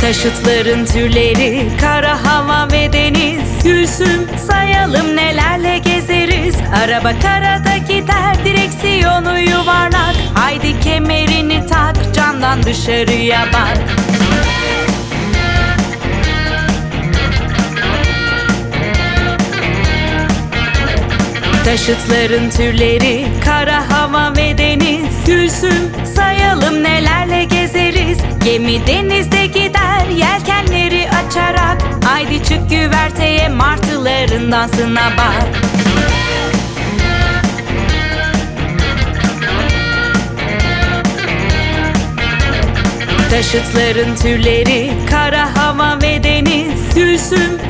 Taşıtların türleri, kara hava ve deniz. Gülsüm sayalım nelerle gezeriz. Araba karada gider, direksiyonu yuvarlak. Haydi kemerini tak, camdan dışarıya bak. Taşıtların türleri kara hava ve deniz. Gülsün sayalım nelerle gezeriz. Gemi denizde gider yelkenleri açarak. Haydi çık güverteye martıların dansına bak. Taşıtların türleri kara hava ve deniz. Gülsün